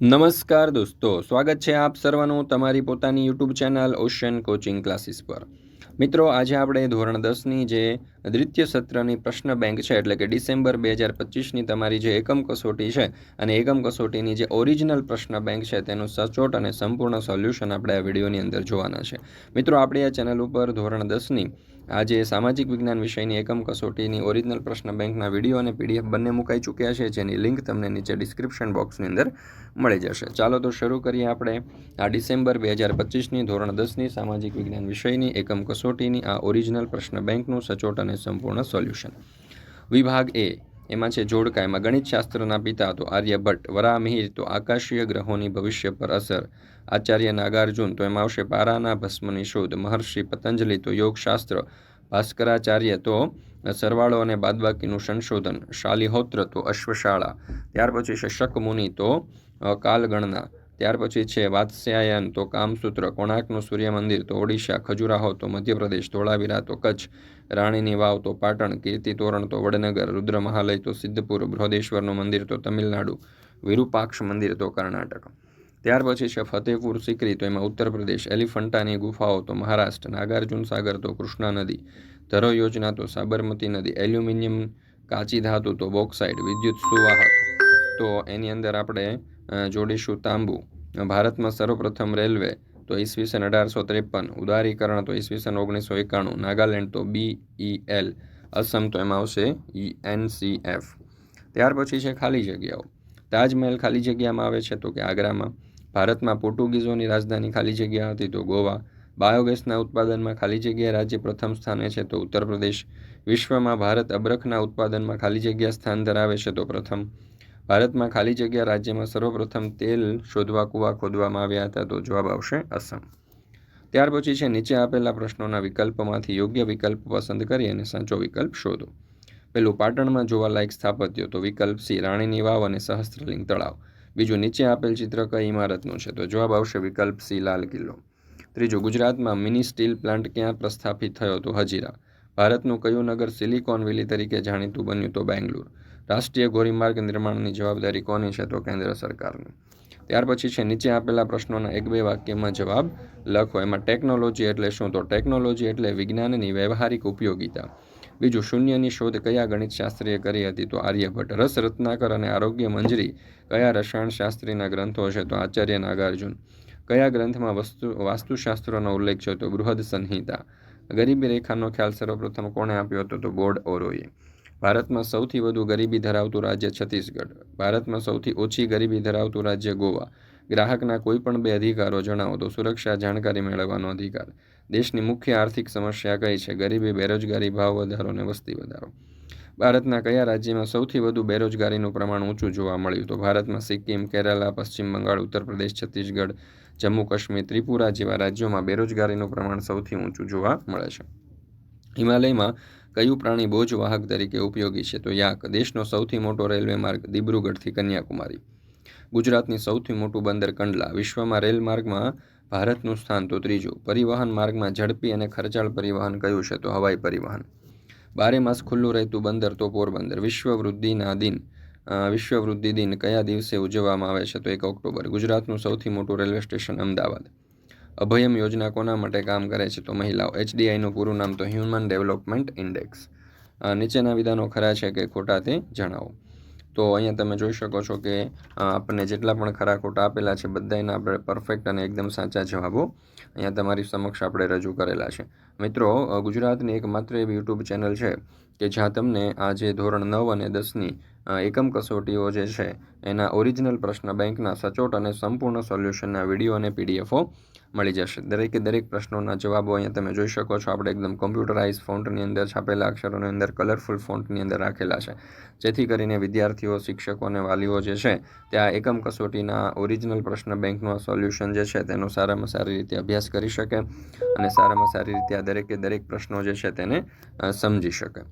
નમસ્કાર દોસ્તો, સ્વાગત છે આપ સર્વનું તમારી પોતાની YouTube channel Ocean coaching classes પર. મિત્રો, આજે આપણે ધોરણ દસની જે દ્વિતીય સત્રની પ્રશ્ન બેંક છે, એટલે કે ડિસેમ્બર બે હજાર પચીસની તમારી જે એકમ કસોટી છે, અને એકમ કસોટીની જે ઓરિજિનલ પ્રશ્ન બેંક છે, તેનું સચોટ અને સંપૂર્ણ સોલ્યુશન આપણે આ વિડીયોની અંદર જોવાના છે. મિત્રો, આપણે આ ચેનલ ઉપર ધોરણ દસની આજે સામાજિક વિજ્ઞાન વિષયની એકમ કસોટીની ઓરિજિનલ પ્રશ્ન બેંકના વીડિયો અને પીડીએફ બંને મુકાઈ ચૂક્યા છે, જેની લિંક તમને નીચે ડિસ્ક્રિપ્શન બોક્સની અંદર મળી જશે. ચાલો તો શરૂ કરીએ આપણે. આ ડિસેમ્બર બે હજાર પચીસની ધોરણ દસની સામાજિક વિજ્ઞાન વિષયની એકમ કસોટીની આ ઓરિજિનલ પ્રશ્ન બેંકનું સચોટ અને સંપૂર્ણ સોલ્યુશન. વિભાગ એ. એમાં છે, જોડકા. એમાં ગણિતશાસ્ત્રના પિતા તો આર્યભટ્ટ વરામિહિર તો આકાશીય ગ્રહોની ભવિષ્ય પર અસર. આચાર્ય નાગાર્જુન, તો એમાં આવશે પારાના ભસ્મની શોધ, મહર્ષિ પતંજલિ, તો યોગશાસ્ત્ર, ભાસ્કરાચાર્ય, તો સરવાળો અને બાદબાકીનું સંશોધન, શાલિહોત્ર, તો અશ્વશાળા, ત્યાર પછી છે શકમુનિ, તો કાલગણના, ત્યાર પછી છે વાત્સ્યાયન, તો કામસૂત્ર, કોણાર્કનું સૂર્ય મંદિર તો ઓડિશા, ખજુરાહો, તો મધ્યપ્રદેશ ધોળાવીરા તો કચ્છ, રાણીની વાવ, તો પાટણ, કીર્તિ તોરણ, તો વડનગર રુદ્ર મહાલય તો સિદ્ધપુર, બૃહદેશ્વરનું મંદિર, તો તમિલનાડુ, વિરૂપાક્ષ મંદિર, તો કર્ણાટક. ત્યાર પછી છે ફતેહપુર સિકરી, તો એમાં ઉત્તર પ્રદેશ, એલિફન્ટાની ગુફાઓ, તો મહારાષ્ટ્ર, નાગાર્જુન સાગર, તો કૃષ્ણા નદી, ધરો યોજના, તો સાબરમતી નદી, એલ્યુમિનિયમ કાચી ધાતુ, તો બોક્સાઇડ વિદ્યુત સુવાહક. તો એની અંદર આપણે જોડીશું તાંબુ. ભારતમાં સર્વપ્રથમ રેલવે, તો ઈસવીસન અઢારસો ત્રેપન. ઉદારીકરણ, તો ઈસવીસન ઓગણીસો એકાણું. નાગાલેન્ડ, તો બીઈ એલ. અસમ, તો એમાં આવશે ઈ એન સી એફ. ત્યાર પછી છે ખાલી જગ્યાઓ. તાજમહેલ ખાલી જગ્યામાં આવે છે, તો કે આગ્રામાં. ભારતમાં પોર્ટુગીઝોની રાજધાની ખાલી જગ્યા હતી તો ગોવા. બાયોગેસના ઉત્પાદનમાં ખાલી જગ્યા રાજ્ય પ્રથમ સ્થાને છે તો ઉત્તર પ્રદેશ. વિશ્વમાં ભારત અબરખના ઉત્પાદનમાં ખાલી જગ્યા સ્થાન ધરાવે છે તો પ્રથમ. ભારતમાં ખાલી જગ્યા રાજ્યમાં સર્વપ્રથમ તેલ શોધવા, કૂવા ખોદવામાં આવ્યા હતા તો જવાબ આવશે અસમ ત્યાર પછી છે નીચે આપેલા પ્રશ્નોના વિકલ્પમાંથી યોગ્ય વિકલ્પ પસંદ કરી અને સાચો વિકલ્પ શોધો. પેલું પાટણમાં જોવાલાયક સ્થાપત્યો તો વિકલ્પ સી રાણીની વાવ અને સહસ્ત્રલિંગ તળાવ. બીજું નીચે આપેલ ચિત્ર કઈ ઇમારતનું છે? તો જવાબ આવશે વિકલ્પ સી, લાલ કિલ્લો. ત્રીજું, ગુજરાતમાં મિની સ્ટીલ પ્લાન્ટ ક્યાં પ્રસ્થાપિત થયો તો હજીરા. ભારતનું કયું નગર સિલિકોન વેલી તરીકે જાણીતું બન્યું તો બેંગ્લોર? રાષ્ટ્રીય ધોરીમાર્ગ નિર્માણની જવાબદારી કોની છે તો કેન્દ્ર સરકારની? ત્યાર પછી છે, નીચે આપેલા પ્રશ્નોના એક બે વાક્યમાં જવાબ લખો. એમાં ટેકનોલોજી એટલે શું? તો ટેકનોલોજી એટલે વિજ્ઞાનની વ્યવહારિક ઉપયોગિતા. બીજું શૂન્યની શોધ કયા ગણિતશાસ્ત્રીએ કરી હતી? તો આર્યભટ્ટ રસ રત્નાકર અને આરોગ્ય મંજરી કયા રસાયણશાસ્ત્રીના ગ્રંથો હશે તો આચાર્ય નાગાર્જુન. કયા ગ્રંથમાં વસ્તુ, વાસ્તુશાસ્ત્રોનો ઉલ્લેખ છે? તો બૃહદ સંહિતા. ગરીબી રેખાનો ખ્યાલ સર્વપ્રથમ કોણે આપ્યો હતો? તો બોર્ડ ઓરોએ. ભારતમાં સૌથી વધુ ગરીબી ધરાવતું રાજ્ય છત્તીસગઢ. ભારતમાં સૌથી ઓછી ગરીબી ધરાવતું રાજ્ય ગોવા. ગ્રાહકના કોઈ પણ બે અધિકારો જણાવો તો સુરક્ષા જાણકારી મેળવવાનો અધિકાર. દેશની મુખ્ય આર્થિક સમસ્યા કઈ છે? ગરીબી, બેરોજગારી, ભાવ વધારો અને વસ્તી વધારો. ભારતના કયા રાજ્યમાં સૌથી વધુ બેરોજગારીનું પ્રમાણ ઊંચું જોવા મળ્યું? તો ભારતમાં સિક્કિમ, કેરાલા, પશ્ચિમ બંગાળ, ઉત્તર પ્રદેશ, છત્તીસગઢ, જમ્મુ કાશ્મીર, ત્રિપુરા જેવા રાજ્યોમાં બેરોજગારીનું પ્રમાણ સૌથી ઊંચું જોવા મળે છે. હિમાલયમાં કયું પ્રાણી બોજ વાહક તરીકે ઉપયોગી છે? તો યાક, દેશનો સૌથી મોટો રેલવે માર્ગ દિબ્રુગઢથી કન્યાકુમારી. ગુજરાતની સૌથી મોટું બંદર કંડલા, વિશ્વમાં રેલ માર્ગમાં ભારતનું સ્થાન તો ત્રીજું. પરિવહન માર્ગમાં ઝડપી અને ખર્ચાળ પરિવહન કયું છે તો હવાઈ પરિવહન. બારે માસ ખુલ્લું રહેતું બંદર તો પોરબંદર. વિશ્વવૃદ્ધિના દિન વિશ્વવૃદ્ધિ દિન કયા દિવસે ઉજવવામાં આવે છે તો એક ઓક્ટોબર. ગુજરાતનું સૌથી મોટું રેલવે સ્ટેશન અમદાવાદ. અભયમ યોજના કોના માટે કામ કરે છે તો મહિલાઓ. એચડીઆઈનું પૂરું નામ તો હ્યુમન ડેવલપમેન્ટ ઇન્ડેક્સ. નીચેના વિધાનો ખરા છે કે ખોટા તે જણાવો. તો અહીંયા તમે જોઈ શકો છો કે આપણને જેટલા પણ ખરા ખોટા આપેલા છે બધાના આપણે પરફેક્ટ અને એકદમ સાચા જવાબો અહીંયા તમારી સમક્ષ આપણે રજૂ કરેલા છે. મિત્રો ગુજરાતની એક માત્ર એવી યુટ્યુબ ચેનલ છે કે જ્યાં તમને આ જે ધોરણ નવ અને દસની એકમ કસોટીઓ જે છે, એના ઓરિજિનલ પ્રશ્ન બેંકના સચોટ અને સંપૂર્ણ સોલ્યુશનના વીડિયો અને પીડીએફો મળી જશે. દરેકે દરેક પ્રશ્નોના જવાબો અહીંયા તમે જોઈ શકો છો. આપણે એકદમ કોમ્પ્યુટરાઇઝ ફોન્ટની અંદર છાપેલા અક્ષરોની અંદર કલરફુલ ફોન્ટની અંદર રાખેલા છે. જેથી કરીને વિદ્યાર્થીઓ, શિક્ષકો અને વાલીઓ જે છે ત્યાં એકમ કસોટીના ઓરિજિનલ પ્રશ્ન બેંકનું સોલ્યુશન જે છે, તેનો સારામાં સારી રીતે અભ્યાસ કરી શકે અને સારામાં સારી રીતે આ દરેકે દરેક પ્રશ્નો જે છે, તેને સમજી શકે.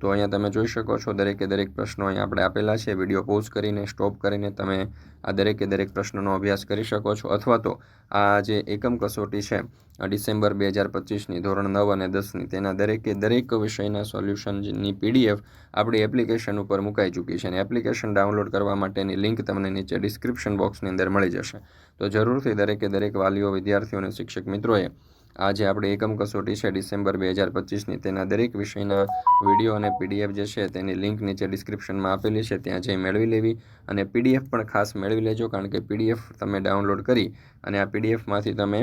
તો અહીંયા તમે જોઈ શકો છો દરેકે દરેક પ્રશ્નો અહીંયા આપણે આપેલા છે. વીડિયો પોઝ કરીને સ્ટોપ કરીને તમે આ દરેકે દરેક પ્રશ્નોનો અભ્યાસ કરી શકો છો. અથવા તો આ જે એકમ કસોટી છે ડિસેમ્બર બે હજાર પચીસની ધોરણ નવ અને દસની, તેના દરેકે દરેક વિષયના સોલ્યુશનની પીડીએફ આપણી એપ્લિકેશન ઉપર મુકાઈ ચૂકી છે અને એપ્લિકેશન ડાઉનલોડ કરવા માટેની લિંક તમને નીચે ડિસ્ક્રિપ્શન બોક્સની અંદર મળી જશે. તો જરૂરથી દરેકે દરેક વાલીઓ, વિદ્યાર્થીઓ અને શિક્ષક મિત્રોએ આ જે આપણે એકમ કસોટી છે ડિસેમ્બર બે હજાર પચીસની. તેના દરેક વિષયના વીડિયો અને પીડીએફ જે છે તેની લિંક નીચે ડિસ્ક્રિપ્શનમાં આપેલી છે, ત્યાં જઈ મેળવી લેવી અને પીડીએફ પણ ખાસ મેળવી લેજો, કારણ કે પીડીએફ તમે ડાઉનલોડ કરી અને આ પીડીએફમાંથી તમે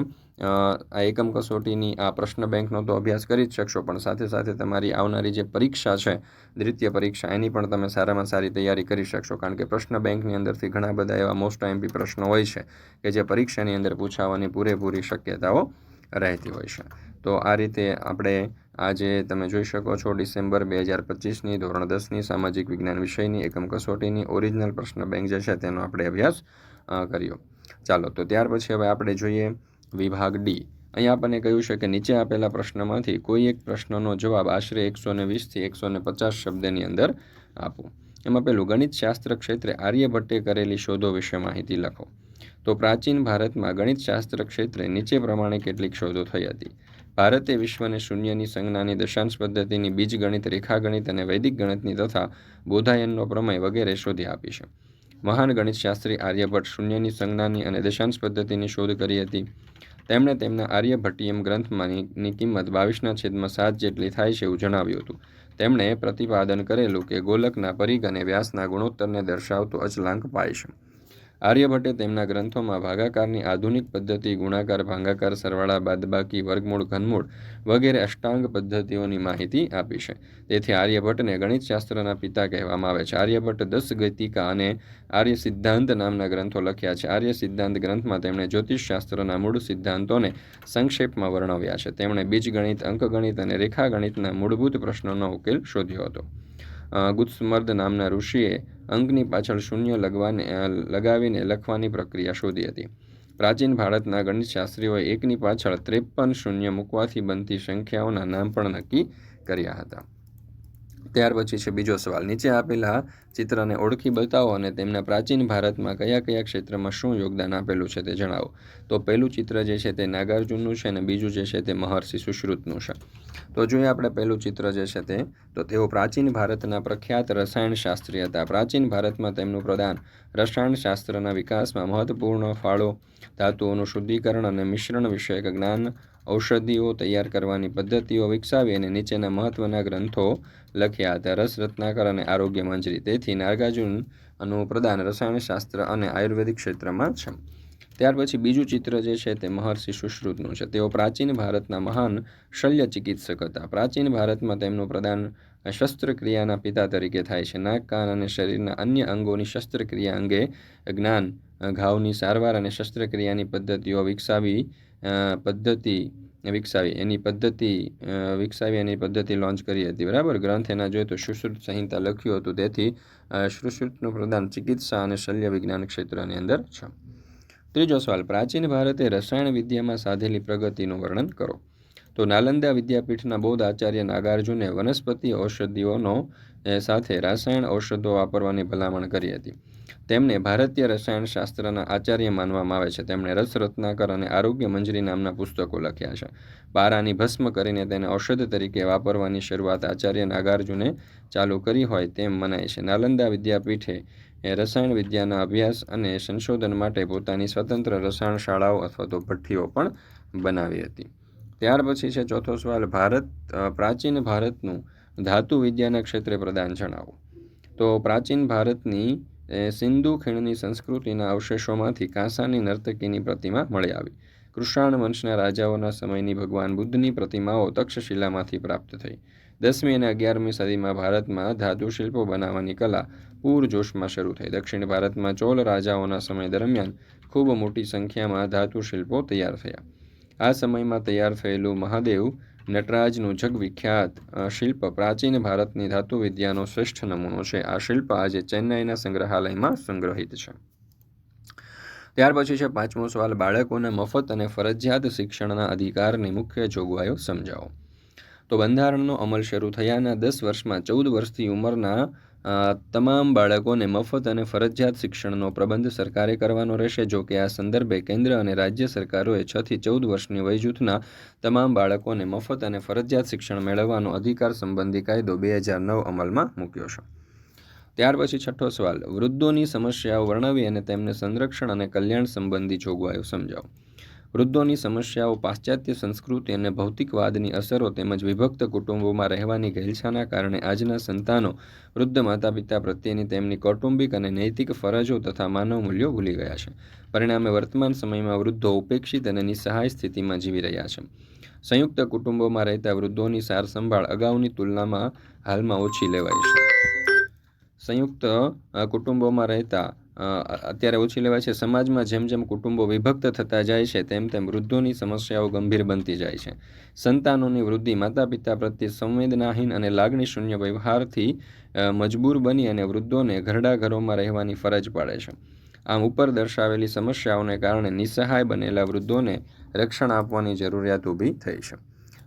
આ એકમ કસોટીની આ પ્રશ્ન બેંકનો તો અભ્યાસ કરી જ શકશો, પણ સાથે સાથે તમારી આવનારી જે પરીક્ષા છે, દ્વિતીય પરીક્ષા, એની પણ તમે સારામાં સારી તૈયારી કરી શકશો, કારણ કે પ્રશ્ન બેંકની અંદરથી ઘણા બધા એવા મોસ્ટ એમપી પ્રશ્નો હોય છે કે જે પરીક્ષાની અંદર પૂછાવાની પૂરેપૂરી શક્યતાઓ રહેતી હોય છે. તો આ રીતે આપણે આજે તમે જોઈ શકો છો, ડિસેમ્બર બે હજાર પચીસની ધોરણ દસની સામાજિક વિજ્ઞાન વિષયની એકમ કસોટીની ઓરિજિનલ પ્રશ્ન બેંક જે છે તેનો આપણે અભ્યાસ કર્યો. ચાલો, તો ત્યાર પછી હવે આપણે જોઈએ વિભાગ ડી. અહીંયા આપણને કહ્યું છે કે નીચે આપેલા પ્રશ્નમાંથી કોઈ એક પ્રશ્નનો જવાબ આશરે એકસો ને વીસથી એકસો ને પચાસ શબ્દની અંદર આપો. એમાં પેલું, ગણિત શાસ્ત્ર ક્ષેત્રે આર્યભટ્ટે કરેલી શોધો વિશે માહિતી લખો. તો પ્રાચીન ભારતમાં ગણિતશાસ્ત્ર ક્ષેત્રે નીચે પ્રમાણે કેટલીક શોધો થઈ હતી. ભારતે વિશ્વને શૂન્યની સંજ્ઞાની દશાંશ પદ્ધતિની બીજગણિત, રેખાગણિત અને વૈદિક ગણિતની તથા બોધાયનનો પ્રમેય વગેરે શોધી આપી છે. મહાન ગણિતશાસ્ત્રી આર્યભટ્ટ શૂન્યની સંજ્ઞાની અને દશાંશ પદ્ધતિની શોધ કરી હતી. તેમણે તેમના આર્યભટ્ટીયમ ગ્રંથમાંની કિંમત બાવીસના છેદમાં સાત જેટલી થાય છે એવું જણાવ્યું હતું. તેમણે પ્રતિપાદન કરેલું કે ગોલકના પરિઘ અને વ્યાસના ગુણોત્તરને દર્શાવતો અચલાંક પાય છે. આર્યભટ્ટે તેમના ગ્રંથોમાં ભાગાકારની આધુનિક પદ્ધતિ, ગુણાકાર, ભાંગાકાર, સરવાળા, બાદબાકી, વર્ગમૂળ, ઘનમૂળ વગેરે અષ્ટાંગ પદ્ધતિઓની માહિતી આપી છે. તેથી આર્યભટ્ટને ગણિતશાસ્ત્રના પિતા કહેવામાં આવે છે. આર્યભટ્ટ દસ ગતિકા અને આર્ય સિદ્ધાંત નામના ગ્રંથો લખ્યા છે. આર્ય સિદ્ધાંત ગ્રંથમાં તેમણે જ્યોતિષશાસ્ત્રના મૂળ સિદ્ધાંતોને સંક્ષેપમાં વર્ણવ્યા છે. તેમણે બીજગણિત, અંકગણિત અને રેખાગણિતના મૂળભૂત પ્રશ્નોનો ઉકેલ શોધ્યો હતો. ગુત્સમર્દ નામના ઋષિએ અંકની પાછળ શૂન્ય લગવાને લગાવીને લખવાની પ્રક્રિયા શોધી હતી. પ્રાચીન ભારતના ગણિતશાસ્ત્રીઓએ એકની પાછળ ત્રેપન શૂન્ય મૂકવાથી બનતી સંખ્યાઓના નામ પણ નક્કી કર્યા હતા. ત્યાર પછી છે બીજો સવાલ. નીચે આપેલા ચિત્રને ઓળખી બતાવો અને તેમના પ્રાચીન ભારતમાં કયા કયા ક્ષેત્રમાં શું યોગદાન આપેલું છે તે જણાવો. તો પહેલું ચિત્ર જે છે તે નાગાર્જુનનું છે અને બીજું જે છે તે મહર્ષિ સુશ્રુતનું છે. તો જોઈએ આપણે પહેલું ચિત્ર જે છે તે. તો તેઓ પ્રાચીન ભારતના પ્રખ્યાત રસાયણશાસ્ત્રી હતા પ્રાચીન ભારતમાં તેમનું પ્રદાન રસાયણશાસ્ત્રના વિકાસમાં મહત્વપૂર્ણ ફાળો, ધાતુઓનું શુદ્ધિકરણ અને મિશ્રણ વિષયક જ્ઞાન ઔષધિઓ તૈયાર કરવાની પદ્ધતિઓ વિકસાવી અને નીચેના મહત્ત્વના ગ્રંથો લખ્યા હતા. રસ, રત્નાકર અને આરોગ્ય મંજરી. તેથી નાગાર્જુનનું પ્રદાન રસાયણશાસ્ત્ર અને આયુર્વેદિક ક્ષેત્રમાં છે. ત્યાર પછી બીજું ચિત્ર જે છે તે મહર્ષિ સુશ્રુતનું છે. તેઓ પ્રાચીન ભારતના મહાન શલ્ય ચિકિત્સક હતા. પ્રાચીન ભારતમાં તેમનું પ્રદાન શસ્ત્રક્રિયાના પિતા તરીકે થાય છે. નાક, કાન અને શરીરના અન્ય અંગોની શસ્ત્રક્રિયા અંગે જ્ઞાન, ઘાવની સારવાર અને શસ્ત્રક્રિયાની પદ્ધતિઓ વિકસાવી પદ્ધતિ વિકસાવી. એની પદ્ધતિ વિકસાવી એની પદ્ધતિ લોન્ચ કરી હતી. બરાબર? ગ્રંથ એના જોઈએ તો સુશ્રુત સંહિતા લખ્યું હતું. તેથી સુશ્રુતનું પ્રદાન ચિકિત્સા અને શલ્ય વિજ્ઞાન ક્ષેત્રની અંદર છે. ત્રીજો સવાલ. પ્રાચીન ભારતે રસાયણ વિદ્યામાં સાધેલી પ્રગતિનું વર્ણન કરો. તો નાલંદા વિદ્યાપીઠના બૌદ્ધ આચાર્ય નાગાર્જુને વનસ્પતિ ઔષધિઓનો સાથે રાસાયણ ઔષધો વાપરવાની ભલામણ કરી હતી. તેમને ભારતીય રસાયણશાસ્ત્રના આચાર્ય માનવામાં આવે છે. તેમણે રસ રત્નાકર અને આરોગ્ય મંજરી નામના પુસ્તકો લખ્યા છે. પારાની ભસ્મ કરીને તેને ઔષધ તરીકે વાપરવાની શરૂઆત આચાર્ય નાગાર્જુને ચાલુ કરી હોય તેમ મનાય છે. નાલંદા વિદ્યાપીઠે એ રસાયણ વિદ્યાના અભ્યાસ અને સંશોધન માટે પોતાની સ્વતંત્ર રસાયણ શાળાઓ અથવા તો ભઠ્ઠીઓ પણ બનાવી હતી. ત્યાર પછી છે ચોથો સવાલ, ભારત પ્રાચીન ભારતનું ધાતુ વિદ્યાના ક્ષેત્રે પ્રદાન જણાવો. તો પ્રાચીન ભારતની સિંધુ ખીણની સંસ્કૃતિના અવશેષોમાંથી કાંસાની નર્તકીની પ્રતિમા મળી આવી. કૃષાણ વંશના રાજાઓના સમયની ભગવાન બુદ્ધની પ્રતિમાઓ તક્ષશિલામાંથી પ્રાપ્ત થઈ. દસમી અને અગિયારમી સદીમાં ભારતમાં ધાતુ શિલ્પો બનાવવાની કલા પૂરજોશમાં શરૂ થઈ. દક્ષિણ ભારતમાં ચોલ રાજાઓના સમય દરમિયાન ખૂબ મોટી સંખ્યામાં ધાતુ શિલ્પો તૈયાર થયા. આ સમયમાં તૈયાર થયેલું મહાદેવ નટરાજનું જગવિખ્યાત શિલ્પ પ્રાચીન ભારતની ધાતુ વિદ્યાનો શ્રેષ્ઠ નમૂનો છે. આ શિલ્પ આજે ચેન્નાઈના સંગ્રહાલયમાં સંગ્રહિત છે. ત્યાર પછી છે પાંચમો સવાલ, બાળકોને મફત અને ફરજિયાત શિક્ષણના અધિકારની મુખ્ય જોગવાઈઓ સમજાવો. તો બંધારણનો અમલ શરૂ થયાના દસ વર્ષમાં ચૌદ વર્ષથી ઉંમરના તમામ બાળકોને મફત અને ફરજિયાત શિક્ષણનો પ્રબંધ સરકારે કરવાનો રહેશે. જો કે આ સંદર્ભે કેન્દ્ર અને રાજ્ય સરકારોએ છ થી ચૌદ વર્ષની વય જૂથના તમામ બાળકોને મફત અને ફરજિયાત શિક્ષણ મેળવવાનો અધિકાર સંબંધી કાયદો બે હજાર નવ અમલમાં મૂક્યો છે. ત્યાર પછી છઠ્ઠો સવાલ. વૃદ્ધોની સમસ્યાઓ વર્ણવી અને તેમને સંરક્ષણ અને કલ્યાણ સંબંધી જોગવાઈઓ સમજાવો. વૃદ્ધોની સમસ્યાઓ, પાશ્ચાત્ય સંસ્કૃતિ અને ભૌતિકવાદની અસરો તેમજ વિભક્ત કુટુંબોમાં રહેવાની ઘેલછાના કારણે આજના સંતાનો વૃદ્ધ માતા પિતા પ્રત્યેની તેમની કૌટુંબિક અને નૈતિક ફરજો તથા માનવ મૂલ્યો ભૂલી ગયા છે. પરિણામે વર્તમાન સમયમાં વૃદ્ધો ઉપેક્ષિત અને નિસહાય સ્થિતિમાં જીવી રહ્યા છે. સંયુક્ત કુટુંબોમાં રહેતા વૃદ્ધોની સારસંભાળ અગાઉની તુલનામાં હાલમાં ઓછી લેવાય છે. સંયુક્ત કુટુંબોમાં રહેતા અત્યારે ઓછી લેવાય છે. સમાજમાં જેમ જેમ કુટુંબો વિભક્ત થતા જાય છે, તેમ તેમ વૃદ્ધોની સમસ્યાઓ ગંભીર બનતી જાય છે. સંતાનોની વૃદ્ધિ માતા પિતા પ્રત્યે સંવેદનાહીન અને લાગણી શૂન્ય વ્યવહારથી મજબૂર બની અને વૃદ્ધોને ઘરડા ઘરોમાં રહેવાની ફરજ પાડે છે. આમ ઉપર દર્શાવેલી સમસ્યાઓને કારણે નિસહાય બનેલા વૃદ્ધોને રક્ષણ આપવાની જરૂરિયાત ઊભી થઈ છે.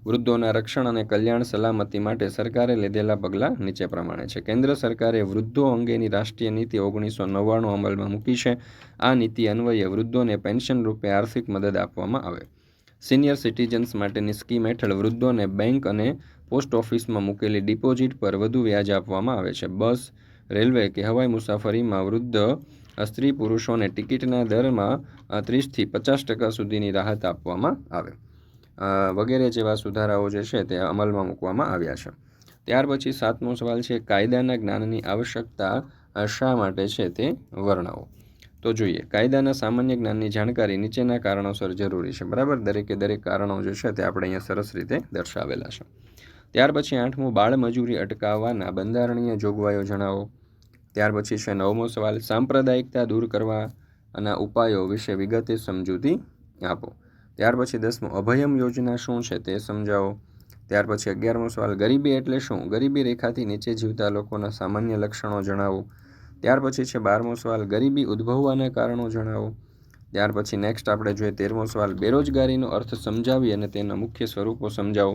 વૃદ્ધોના રક્ષણ અને કલ્યાણ સલામતી માટે સરકારે લીધેલા પગલાં નીચે પ્રમાણે છે. કેન્દ્ર સરકારે વૃદ્ધો અંગેની રાષ્ટ્રીય નીતિ ઓગણીસો નવ્વાણું અમલમાં મૂકી છે. આ નીતિ અન્વયે વૃદ્ધોને પેન્શન રૂપે આર્થિક મદદ આપવામાં આવે. સિનિયર સિટીઝન્સ માટેની સ્કીમ હેઠળ વૃદ્ધોને બેંક અને પોસ્ટ ઓફિસમાં મૂકેલી ડિપોઝિટ પર વધુ વ્યાજ આપવામાં આવે છે. બસ, રેલવે કે હવાઈ મુસાફરીમાં વૃદ્ધ સ્ત્રી પુરુષોને ટિકિટના દરમાં ત્રીસથી પચાસ ટકા સુધીની રાહત આપવામાં આવે. વગેરે જેવા સુધારાઓ જે છે તે અમલમાં મૂકવામાં આવ્યા છે. ત્યાર પછી સાતમો સવાલ છે, કાયદાના જ્ઞાનની આવશ્યકતા શા માટે છે તે વર્ણવો? તો જોઈએ, કાયદાના સામાન્ય જ્ઞાનની જાણકારી નીચેના કારણોસર જરૂરી છે. બરાબર? દરેકે દરેક કારણો જે છે તે આપણે અહીંયા સરસ રીતે દર્શાવેલા છે. ત્યાર પછી આઠમું બાળમજૂરી અટકાવવાના બંધારણીય જોગવાઈઓ જણાવો. ત્યાર પછી છે, નવમો સવાલ, સાંપ્રદાયિકતા દૂર કરવાના ઉપાયો વિશે વિગતે સમજૂતી આપો. ત્યાર પછી દસમું, અભયમ યોજના શું છે તે સમજાવો. ત્યાર પછી અગિયારમો સવાલ, ગરીબી એટલે શું? ગરીબી રેખાથી નીચે જીવતા લોકોના સામાન્ય લક્ષણો જણાવો. ત્યાર પછી છે બારમો સવાલ, ગરીબી ઉદ્ભવવાના કારણો જણાવો. ત્યાર પછી નેક્સ્ટ આપણે જોઈએ તેરમો સવાલ, બેરોજગારીનો અર્થ સમજાવી અને તેના મુખ્ય સ્વરૂપો સમજાવો.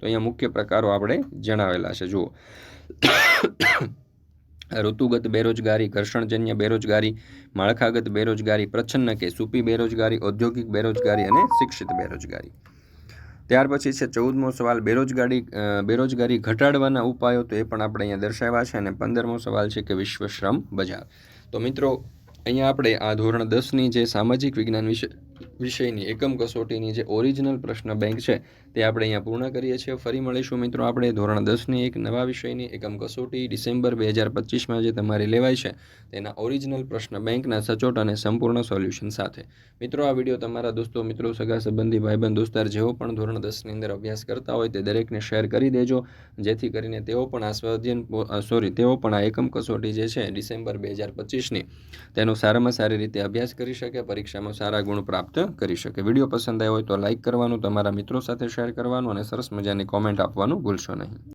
તો અહીંયા મુખ્ય પ્રકારો આપણે જણાવેલા છે, જુઓ. ઋતુગત બેરોજગારી, ઘર્ષણજન્ય બેરોજગારી, માળખાગત બેરોજગારી, પ્રચ્છન્ન કે સૂપી બેરોજગારી, ઔદ્યોગિક બેરોજગારી અને શિક્ષિત બેરોજગારી. ત્યાર પછી છે ચૌદમો સવાલ, બેરોજગારી બેરોજગારી ઘટાડવાના ઉપાયો તો એ પણ આપણે અહીંયા દર્શાવ્યા છે અને પંદરમો સવાલ છે કે વિશ્વ શ્રમ બજાર. તો મિત્રો, અહીંયા આપણે આ ધોરણ દસની જે સામાજિક વિજ્ઞાન વિષય વિષયની એકમ કસોટીની જે ઓરિજિનલ પ્રશ્ન બેંક છે તે આપણે અહીંયા પૂર્ણ કરીએ છીએ. ફરી મળીશું મિત્રો આપણે ધોરણ દસની એક નવા વિષયની એકમ કસોટી ડિસેમ્બર બે હજાર પચીસમાં જે તમારી લેવાય છે તેના ઓરિજિનલ પ્રશ્ન બેંકના સચોટ અને સંપૂર્ણ સોલ્યુશન સાથે. મિત્રો, આ વીડિયો તમારા દોસ્તો, મિત્રો, સગા સંબંધી, ભાઈબંધ, દોસ્તાર જેઓ પણ ધોરણ દસની અંદર અભ્યાસ કરતા હોય તે દરેકને શેર કરી દેજો. જેથી કરીને તેઓ પણ આ સ્વાધ્યન સોરી, તેઓ પણ આ એકમ કસોટી જે છે ડિસેમ્બર બે હજાર પચીસની તેનો સારામાં સારી રીતે અભ્યાસ કરી શકે, પરીક્ષામાં સારા ગુણ પ્રાપ્ત કરી શકે. વીડિયો પસંદ આવ્યો હોય તો લાઇક કરવાનું, તમારા મિત્રો સાથે શેર કરવાનું અને સરસ મજાની કોમેન્ટ આપવાનું ભૂલશો નહીં.